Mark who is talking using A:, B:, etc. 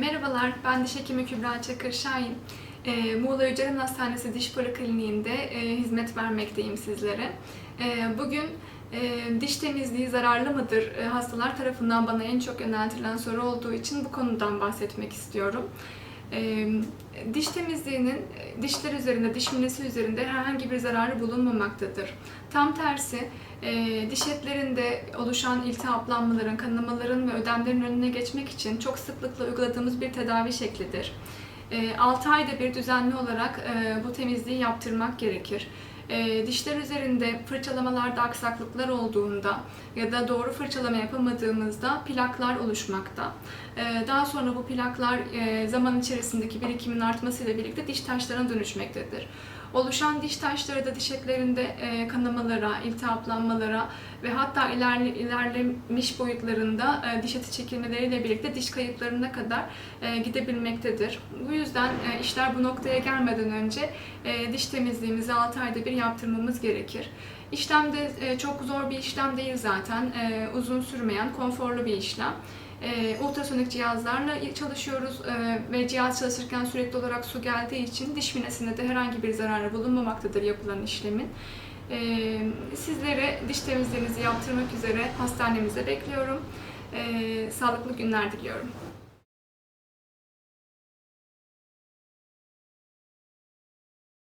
A: Merhabalar, ben diş hekimi Kübra Çakır Şahin. Ee, Muğla Yücelen Hastanesi Diş Polikliniğinde e, hizmet vermekteyim sizlere. Ee, bugün e, diş temizliği zararlı mıdır? E, hastalar tarafından bana en çok yöneltilen soru olduğu için bu konudan bahsetmek istiyorum. Ee, diş temizliğinin e, dişler üzerinde, diş minesi üzerinde herhangi bir zararı bulunmamaktadır. Tam tersi e, diş etlerinde oluşan iltihaplanmaların, kanamaların ve ödemlerin önüne geçmek için çok sıklıkla uyguladığımız bir tedavi şeklidir. 6 ayda bir düzenli olarak e, bu temizliği yaptırmak gerekir. E, Dişler üzerinde fırçalamalarda aksaklıklar olduğunda ya da doğru fırçalama yapamadığımızda plaklar oluşmakta. E, Daha sonra bu plaklar e, zaman içerisindeki birikimin artmasıyla birlikte diş taşlarına dönüşmektedir. Oluşan diş taşları da diş etlerinde e, kanamalara, iltihaplanmalara ve hatta ilerle, ilerlemiş boyutlarında e, diş eti çekilmeleriyle birlikte diş kayıplarına kadar e, gidebilmektedir. Bu yüzden e, işler bu noktaya gelmeden önce e, diş temizliğimizi 6 ayda bir yaptırmamız gerekir. İşlem de e, çok zor bir işlem değil zaten. E, uzun sürmeyen, konforlu bir işlem. E, ultrasonik cihazlarla çalışıyoruz e, ve cihaz çalışırken sürekli olarak su geldiği için diş minesinde de herhangi bir zararı bulunmamaktadır yapılan işlemin. Sizlere diş temizliğinizi yaptırmak üzere hastanemize bekliyorum. Sağlıklı günler diliyorum.